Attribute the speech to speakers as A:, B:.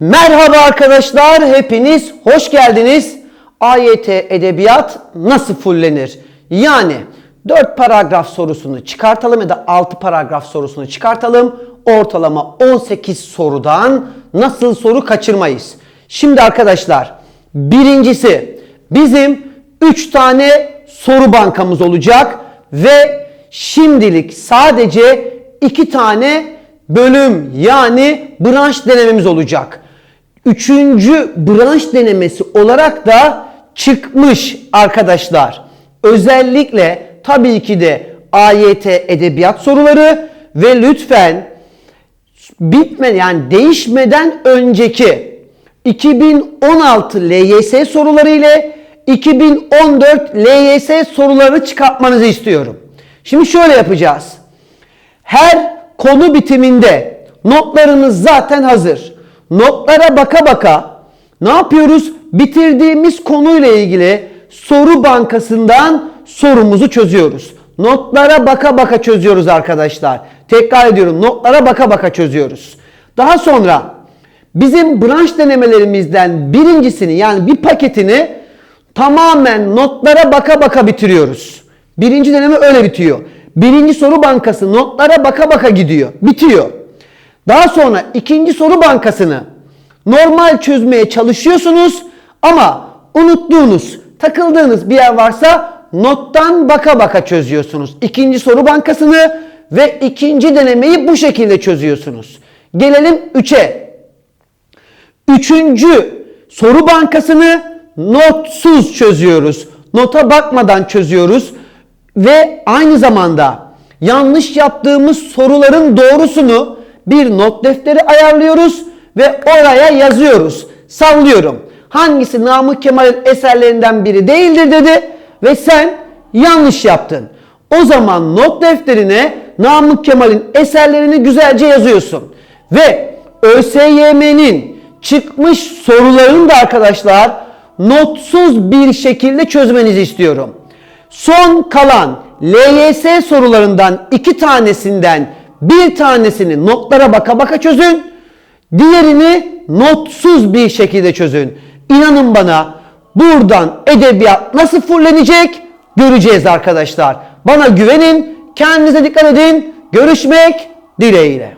A: Merhaba arkadaşlar, hepiniz hoş geldiniz. AYT Edebiyat nasıl fullenir? Yani 4 paragraf sorusunu çıkartalım ya da 6 paragraf sorusunu çıkartalım. Ortalama 18 sorudan nasıl soru kaçırmayız? Şimdi arkadaşlar, birincisi bizim 3 tane soru bankamız olacak ve şimdilik sadece 2 tane bölüm yani branş denememiz olacak. Üçüncü branş denemesi olarak da çıkmış arkadaşlar. Özellikle tabii ki de AYT edebiyat soruları ve lütfen bitme yani değişmeden önceki 2016 LYS soruları ile 2014 LYS soruları çıkartmanızı istiyorum. Şimdi şöyle yapacağız. Her konu bitiminde notlarınız zaten hazır. Notlara baka baka ne yapıyoruz? Bitirdiğimiz konuyla ilgili soru bankasından sorumuzu çözüyoruz. Notlara baka baka çözüyoruz arkadaşlar. Tekrar ediyorum notlara baka baka çözüyoruz. Daha sonra bizim branş denemelerimizden birincisini yani bir paketini tamamen notlara baka baka bitiriyoruz. Birinci deneme öyle bitiyor. Birinci soru bankası notlara baka baka gidiyor. Bitiyor. Daha sonra ikinci soru bankasını normal çözmeye çalışıyorsunuz ama unuttuğunuz, takıldığınız bir yer varsa nottan baka baka çözüyorsunuz. İkinci soru bankasını ve ikinci denemeyi bu şekilde çözüyorsunuz. Gelelim 3'e. Üçüncü soru bankasını notsuz çözüyoruz. Nota bakmadan çözüyoruz ve aynı zamanda yanlış yaptığımız soruların doğrusunu bir not defteri ayarlıyoruz ve oraya yazıyoruz. Sallıyorum. Hangisi Namık Kemal'in eserlerinden biri değildir dedi ve sen yanlış yaptın. O zaman not defterine Namık Kemal'in eserlerini güzelce yazıyorsun. Ve ÖSYM'nin çıkmış sorularını da arkadaşlar notsuz bir şekilde çözmenizi istiyorum. Son kalan LYS sorularından iki tanesinden bir tanesini notlara baka baka çözün. Diğerini notsuz bir şekilde çözün. İnanın bana buradan edebiyat nasıl fullenecek göreceğiz arkadaşlar. Bana güvenin, kendinize dikkat edin. Görüşmek dileğiyle.